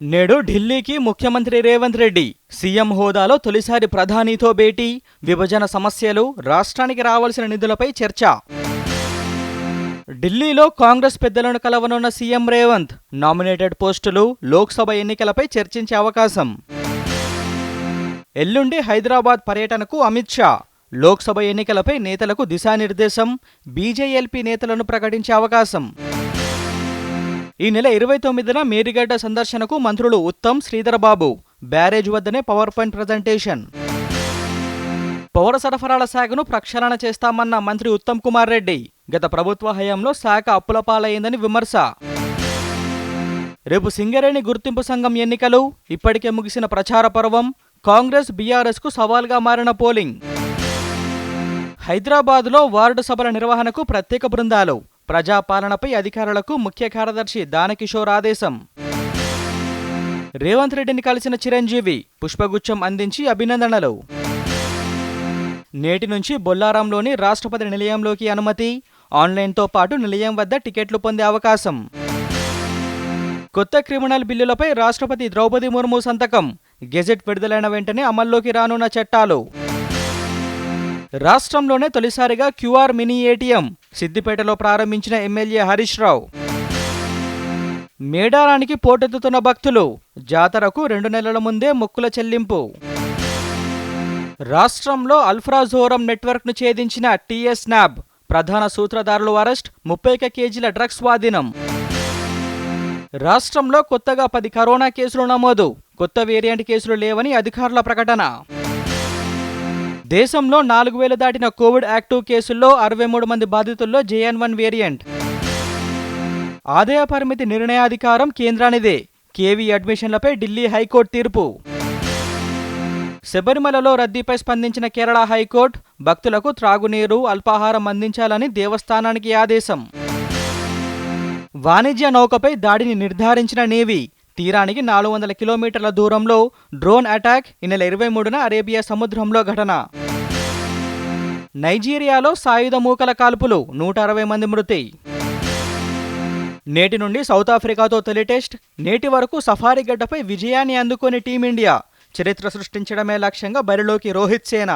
నేడు ఢిల్లీకి ముఖ్యమంత్రి రేవంత్ రెడ్డి సీఎం హోదాలో తొలిసారి ప్రధానితో భేటీ విభజన సమస్యలు రాష్ట్రానికి రావాల్సిన నిధులపై చర్చ. ఢిల్లీలో కాంగ్రెస్ పెద్దలను కలవనున్న సీఎం రేవంత్ నామినేటెడ్ పోస్టులు లోక్సభ ఎన్నికలపై చర్చించే అవకాశం. ఎల్లుండి హైదరాబాద్ పర్యటనకు అమిత్ షా లోక్సభ ఎన్నికలపై నేతలకు దిశానిర్దేశం బీజేఎల్పీ నేతలను ప్రకటించే అవకాశం. ఈ నెల ఇరవై తొమ్మిదిన మేరిగడ్డ సందర్శనకు మంత్రులు ఉత్తమ్ శ్రీధరబాబు బ్యారేజ్ వద్దనే పవర్ పాయింట్ ప్రజెంటేషన్. పౌర సరఫరాల శాఖను ప్రక్షాళన చేస్తామన్న మంత్రి ఉత్తమ్ కుమార్ రెడ్డి. గత ప్రభుత్వ హయాంలో శాఖ అప్పుల పాలైందని విమర్శ. రేపు సింగరేణి గుర్తింపు సంఘం ఎన్నికలు. ఇప్పటికే ముగిసిన ప్రచార పర్వం. కాంగ్రెస్ బీఆర్ఎస్కు సవాల్గా మారిన పోలింగ్. హైదరాబాద్లో వార్డు సభల నిర్వహణకు ప్రత్యేక బృందాలు. ప్రజాపాలనపై అధికారులకు ముఖ్య కార్యదర్శి దానకిషోర్ ఆదేశం. రేవంత్ రెడ్డిని కలిసిన చిరంజీవి పుష్పగుచ్చం అందించి అభినందనలు. నేటి నుంచి బొల్లారంలోని రాష్ట్రపతి నిలయంలోకి అనుమతి ఆన్లైన్తో పాటు నిలయం వద్ద టికెట్లు పొందే అవకాశం. కొత్త క్రిమినల్ బిల్లులపై రాష్ట్రపతి ద్రౌపది ముర్ము సంతకం గెజెట్ విడుదలైన వెంటనే అమల్లోకి రానున్న చట్టాలు. రాష్ట్రంలోనే తొలిసారిగా క్యూఆర్ మినీ ఏటీఎం సిద్దిపేటలో ప్రారంభించిన ఎమ్మెల్యే హరీష్ రావు. మేడారానికి పోటెత్తుతున్న భక్తులు జాతరకు రెండు నెలల ముందే మొక్కుల చెల్లింపు. రాష్ట్రంలో అల్ఫ్రాజోరం నెట్వర్క్ను ఛేదించిన టీఎస్ నాబ్ ప్రధాన సూత్రధారులు అరెస్ట్ ముప్పై కేజీల డ్రగ్స్ స్వాధీనం. రాష్ట్రంలో కొత్తగా పది కరోనా కేసులు నమోదు కొత్త వేరియంట్ కేసులు లేవని అధికారుల ప్రకటన. దేశంలో నాలుగు వేలు దాటిన కోవిడ్ యాక్టివ్ కేసుల్లో అరవై మూడు మంది బాధితుల్లో జేఎన్ వన్ వేరియంట్. ఆదాయ పరిమితి నిర్ణయాధికారం కేంద్రానిదే. కేవీ అడ్మిషన్లపై ఢిల్లీ హైకోర్టు తీర్పు. శబరిమలలో రద్దీపై స్పందించిన కేరళ హైకోర్టు భక్తులకు త్రాగునీరు అల్పాహారం అందించాలని దేవస్థానానికి ఆదేశం. వాణిజ్య నౌకపై దాడిని నిర్ధారించిన నేవీ. తీరానికి నాలుగు వందల కిలోమీటర్ల దూరంలో డ్రోన్ అటాక్ ఈ నెల ఇరవై మూడున అరేబియా సముద్రంలో ఘటన. నైజీరియాలో సాయుధ మూకల కాల్పులు నూట అరవై మంది మృతి. నేటి నుండి సౌత్ ఆఫ్రికాతో తొలి టెస్ట్ నేటి వరకు సఫారీ గడ్డపై విజయాన్ని అందుకుని టీమిండియా చరిత్ర సృష్టించడమే లక్ష్యంగా బరిలోకి రోహిత్ సేన.